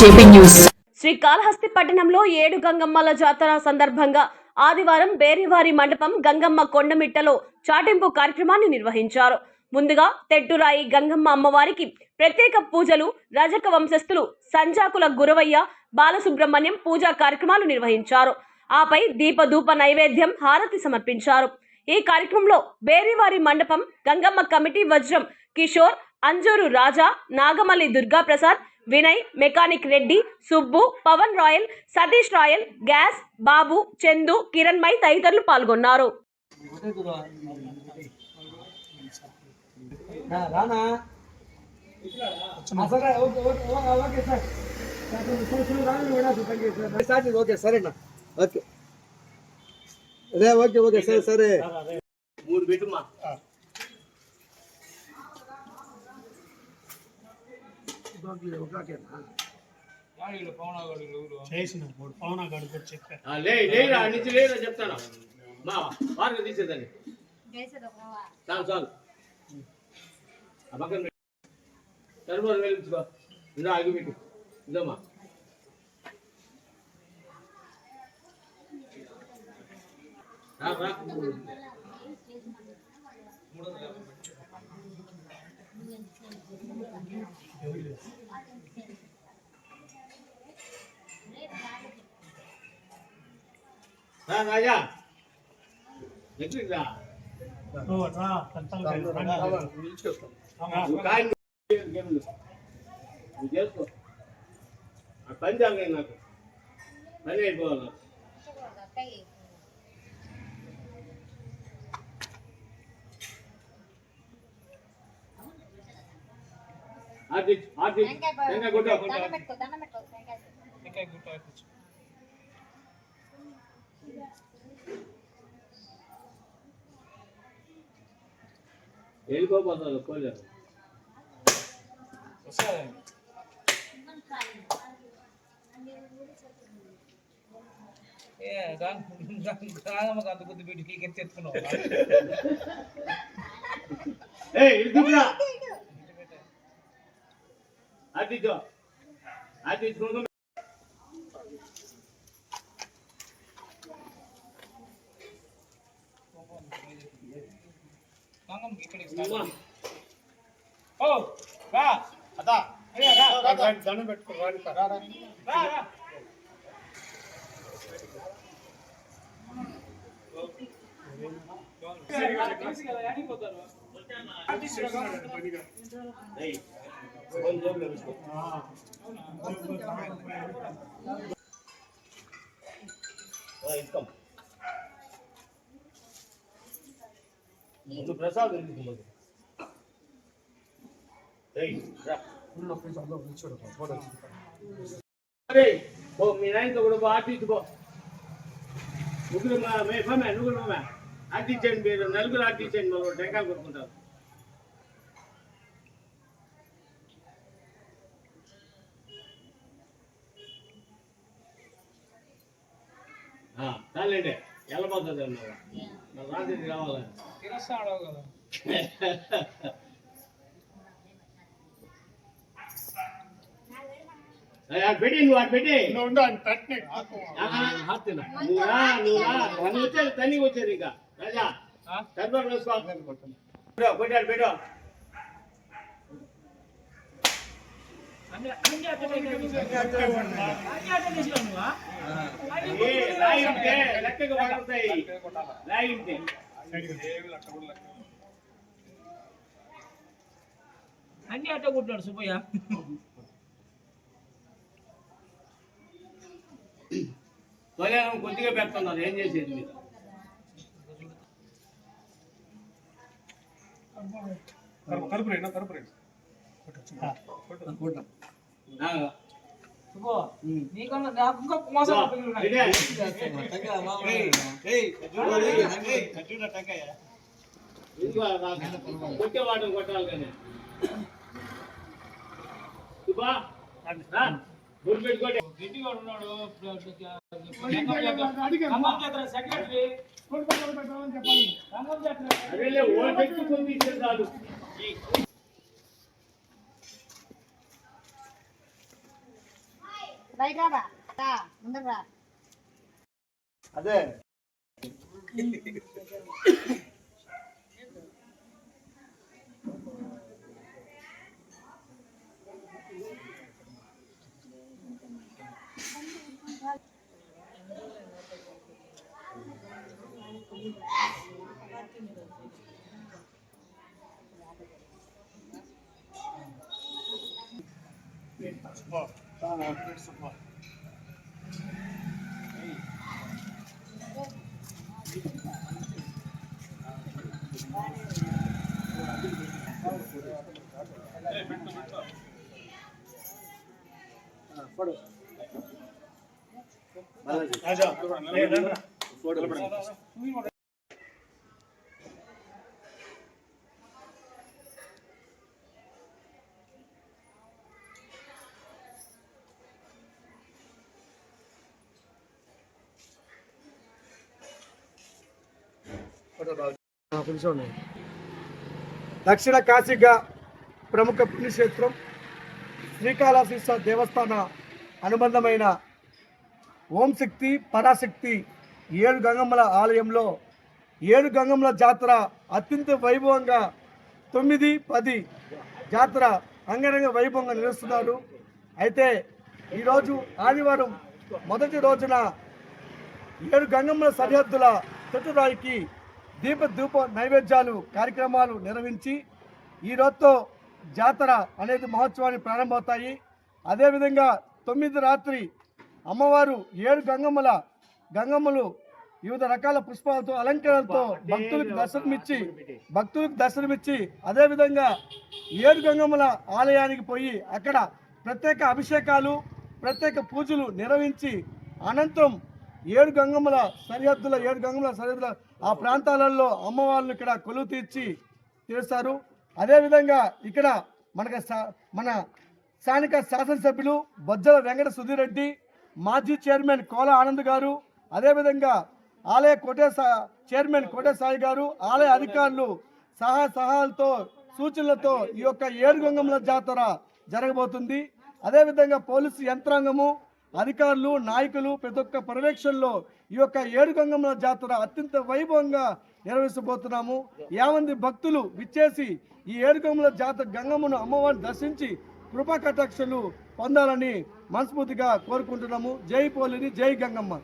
JP news. Srikalahasti పట్టణంలో ఏడు గంగమ్మల జాతర సందర్భంగా ఆదివారం బేరివారి మండపం గంగమ్మ కొండమిట్టలో చాటింపు కార్యక్రమాన్ని నిర్వహించారు. ముందుగా తెట్టురాయి గంగమ్మ అమ్మవారికి ప్రత్యేక పూజలు రజక వంశస్థులు సంజాకుల గురవయ్య బాలసుబ్రహ్మణ్యం పూజా కార్యక్రమాలు నిర్వహించారు. ఆపై దీపధూప నైవేద్యం హారతి సమర్పించారు. ఈ కార్యక్రమంలో బేరివారి మండపం Gangamma committee Vajram Kishore Anjuru Raja Nagamalli Durgaprasad Vinay mechanic Reddy Subbu Pawan Royal Satish Royal gas Babu Chandu Kiran my తదితరులు పాల్గొన్నారు. ఓకే సరేనా ఓకే అదే ఓకే ఓకే. సరే సరే. మూడు పెట్టుమా చేసిన మూడు పవన్ గారికి వచ్చి చెప్పారు ఆ, లే లేరా నుంచి లేరా చెప్తాను? మా వారికి తీసేదాన్ని చాలు చాలు. ఆ పక్కన పెట్టు. సరిపోరు వెలిగించుకో ఇందా ఆగి పెట్టు. ఇదమ్మా రా, రా. రా, రాజా. నువ్వు చేసుకో. పని జరగదు నాకు. పని అయిపోవాలి నాకు. ఆర్టి ఆర్టి వెంకయ్య కొట్టు వెళ్ళిపోతాను కోలేదు అంత కొద్ది పెట్టి పీకెత్తి తెచ్చుకున్నావు రా అదా అయ్యా రా రా, రా దండం పెట్టుకో రాని రా, రా. రా, రా. ఏయ్ ఫోన్ ముందు ప్రసాద్ ఎందుకు ఏయ్ మీ నాయనతో కూడా పో ఆర్టీ ముగ్గురు మా మే నువ్వు పమ్మే ఆర్టీ మీరు నలుగురు ఆర్టీ ఇచ్చేయండి మరి టెంకాయలు కొట్టుకుంటారు చాలండి వెళ్ళబోతుంది అన్నారు మరి రాత్రికి రావాలి తిరస్సాడో కదా అయ్య, అటు పెట్టి నువ్వు అటు పెట్టి నువ్వు ఉండు, ఆయన పెట్టిన ఆకు. హార్తినా నువ్వు రా నువ్వు రా నన్ను వచ్చేది తన్ని వచ్చేది ఇంకా రాజా సరిపడి వేసుకో పెట్టు, కొట్టాడు పెట్టు అన్ని అట్ట కొట్టాడు సుబ్బయ్య కళ్యాణం కొద్దిగా పెడుతున్నారు ఏం చేసేది మీరు కరుపు- కరుపు రేనా, కరుపు రేనా. ఆ, నీకన్నా నాకు ఇంకా మోసం ఇదే. కొట్టాలి కానీ సుబ్బా, రా, గుర్తు పెట్టుకోండి గట్టిగా ఉన్నాడు సెక్రటరీ ఖమ్మం జాతర అదే ఓ పెట్టుకుంది ఇచ్చేది కాదు బయట రా రా ముందర రా అదే పడు రాజా ఏ రండి రా. కూర్చోండి దక్షిణ కాశీగా ప్రముఖ పుణ్యక్షేత్రం శ్రీకాళహస్తీశ్వర దేవస్థాన అనుబంధమైన ఓం శక్తి పరాశక్తి ఏడు గంగమ్మల ఆలయంలో ఏడు గంగమ్మల జాతర అత్యంత వైభవంగా తొమ్మిది పది జాతర అంగరంగ వైభవంగా నిర్వహిస్తున్నారు. అయితే ఈరోజు ఆదివారం మొదటి రోజున ఏడు గంగమ్మల సరిహద్దుల తొట్టురాయికి దీప ధూప నైవేద్యాలు కార్యక్రమాలు నిర్వహించి ఈ రోజుతో జాతర అనేది మహోత్సవాన్ని ప్రారంభమవుతాయి. అదేవిధంగా తొమ్మిది రాత్రి అమ్మవారు ఏడు గంగమ్మల గంగమ్మలు వివిధ రకాల పుష్పాలతో అలంకరణలతో భక్తులకు దర్శనమిచ్చి భక్తులకు దర్శనమిచ్చి అదేవిధంగా ఏడు గంగమ్మల ఆలయానికి పోయి అక్కడ ప్రత్యేక అభిషేకాలు ప్రత్యేక పూజలు నిర్వహించి అనంతరం ఏడు గంగమ్మల సరిహద్దుల ఏడు గంగముల సరిహద్దుల ఆ ప్రాంతాలలో అమ్మవారిని ఇక్కడ కొలువు తీర్చి తీరుస్తారు. అదేవిధంగా ఇక్కడ మనకు సా- మన స్థానిక శాసనసభ్యులు బొజ్జల వెంకట సుధీర్ రెడ్డి మాజీ చైర్మన్ కోల ఆనంద్ గారు అదేవిధంగా ఆలయ కోటేసా చైర్మన్ కోటే సాయి గారు ఆలయ అధికారులు సహా సహాలతో సూచనలతో ఈ యొక్క ఏడు గంగముల జాతర జరగబోతుంది. అదేవిధంగా పోలీసు యంత్రాంగము అధికారులు నాయకులు ప్రతి ఒక్క పర్యవేక్షణలో ఈ యొక్క ఏడు గంగమ్మల జాతర అత్యంత వైభవంగా నిర్వహించబోతున్నాము. యామంది భక్తులు విచ్చేసి ఈ ఏడుగంగమ్మల జాతర గంగమ్మను అమ్మవారిని దర్శించి కృపా కటాక్షలు పొందాలని మనస్ఫూర్తిగా కోరుకుంటున్నాము. జై పోలిని జై గంగమ్మ.